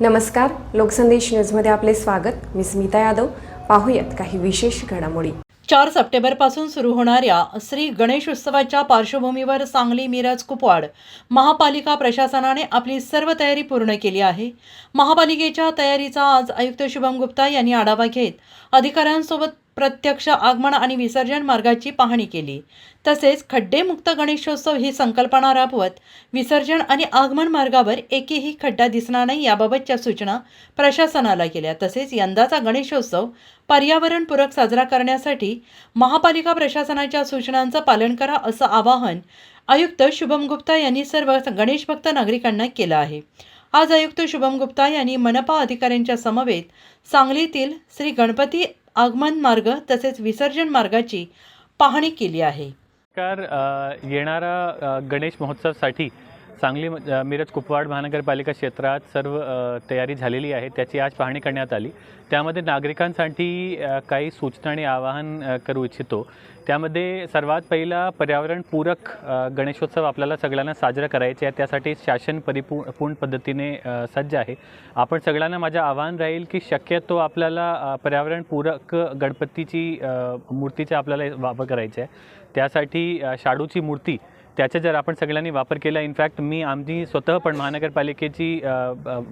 नमस्कार लोकसंदेश न्यूजमध्ये आपले स्वागत. मी स्मिता यादव. पाहूयात काही विशेष घडामोडी. चार सप्टेंबरपासून सुरू होणाऱ्या श्री गणेश उत्सवाच्या पार्श्वभूमीवर सांगली मिरज कुपवाड महापालिका प्रशासनाने आपली सर्व तयारी पूर्ण केली आहे. महापालिकेच्या तयारीचा आज आयुक्त शुभम गुप्ता यांनी आढावा घेत अधिकाऱ्यांसोबत प्रत्यक्ष आगमन आणि विसर्जन मार्गाची पाहणी केली. तसेच खड्डेमुक्त गणेशोत्सव ही संकल्पना राबवत विसर्जन आणि आगमन मार्गावर एकही खड्डा दिसणार नाही याबाबतच्या सूचना प्रशासनाला केल्या. तसेच यंदाचा गणेशोत्सव पर्यावरणपूरक साजरा करण्यासाठी महापालिका प्रशासनाच्या सूचनांचं पालन करा असं आवाहन आयुक्त शुभम गुप्ता यांनी सर्व गणेशभक्त नागरिकांना केलं आहे. आज आयुक्त शुभम गुप्ता यांनी मनपा अधिकाऱ्यांच्या समवेत सांगलीतील श्री गणपती आगमन मार्ग तसेच विसर्जन मार्गाची पाहणी केली आहे. येणारा गणेश महोत्सवसाठी सांगली मिरज कुपवाड महानगरपालिका क्षेत्रात सर्व तयारी झालेली आहे. त्याची आज पाहणी करण्यात आली. त्यामध्ये नागरिकांसाठी काही सूचना आणि आवाहन करू इच्छितो. त्यामध्ये सर्वात पहिला पर्यावरणपूरक गणेशोत्सव आपल्याला सगळ्यांना साजरा करायचे आहे. त्यासाठी शासन परिपू पूर्ण पद्धतीने सज्ज आहे. आपण सगळ्यांना माझं आव्हान राहील की शक्यतो आपल्याला पर्यावरणपूरक गणपतीची मूर्तीचा आपल्याला वापर करायचा आहे. त्यासाठी शाडूची मूर्ती त्याचा जर आपण सगळ्यांनी वापर केला इनफॅक्ट मी आमची स्वतः पण महानगरपालिकेची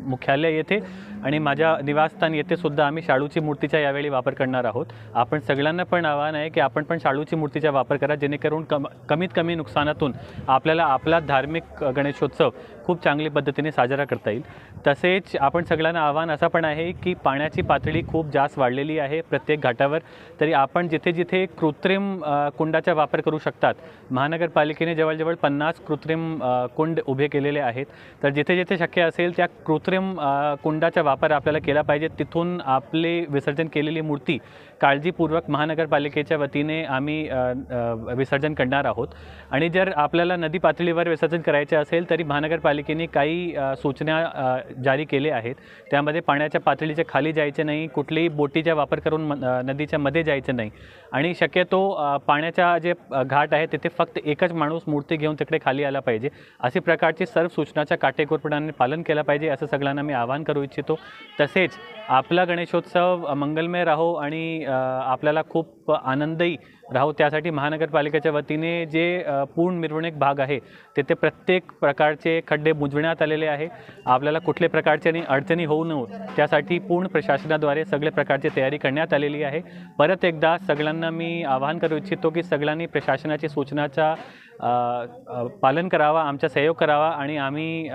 मुख्यालय येथे आणि माझ्या निवासस्थान येथे सुद्धा आम्ही शाळूची मूर्तीचा यावेळी वापर करणार आहोत. आपण सगळ्यांना पण आव्हान आहे की आपण पण शाळूची मूर्तीचा वापर करा जेणेकरून कम कमीत कमी नुकसानातून आपल्याला आपला धार्मिक गणेशोत्सव खूप चांगली पद्धतीने साजरा करता येईल. तसेच आपण सगळ्यांना आव्हान असं पण आहे की पाण्याची पातळी खूप जास्त वाढलेली आहे. प्रत्येक घाटावर तरी आपण जिथे जिथे कृत्रिम कुंडाचा वापर करू शकतात महानगरपालिकेने जवळजवळ पन्नास कृत्रिम कुंड उभे केलेले आहेत. तर जिथे जिथे शक्य असेल त्या कृत्रिम कुंडाचा वापर आपल्याला केला पाहिजे. तिथून आपले विसर्जन केलेली मूर्ती काळजीपूर्वक महानगरपालिकेच्या वतीने आम्ही विसर्जन करणार आहोत. आणि जर आपल्याला नदी पातळीवर विसर्जन करायचे असेल तरी महानगरपालिकेने काही सूचना जारी केले आहेत. त्यामध्ये पाण्याच्या पातळीच्या खाली जायचे नाही कुठल्याही बोटीचा वापर करून म- नदीच्या मध्ये जायचं नाही. आणि शक्यतो पाण्याच्या जे घाट आहे तिथे फक्त एकच माणूस मूर्ती घेऊन तिकडे खाली आला पाहिजे. अशी प्रकारची सर्व सूचनाच्या काटेकोरपणाने पालन केलं पाहिजे असं सगळ्यांना मी आवाहन करू इच्छितो. तसेच आपला गणेशोत्सव मंगलमय राहो आणि आपल्याला खूप आनंदही राहो. त्यासाठी महानगरपालिकेच्या वतीने जे पूर्ण मिरवणूक भाग आहे तेथे प्रत्येक प्रकारचे खड्डे बुजवण्यात आलेले आहे. आपल्याला कुठल्या प्रकारचे आणि अडचणी होऊ नये त्यासाठी पूर्ण प्रशासनाद्वारे सगळे प्रकारची तयारी करण्यात आलेली आहे. परत एकदा सगळ्यांना मी आवाहन करू इच्छितो की सगळ्यांनी प्रशासनाची सूचनाचा पालन करावा आमचा सहयोग करावा आणि आम्ही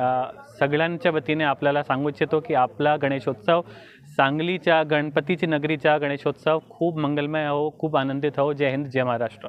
सगळ्यांच्या वतीने आपल्याला सांगू इच्छितो की आपला गणेशोत्सव सांगलीच्या गणपतीची नगरीचा गणेशोत्सव खूप मंगलमय हो खूप आनंदित हो. जय हिंद जय महाराष्ट्र.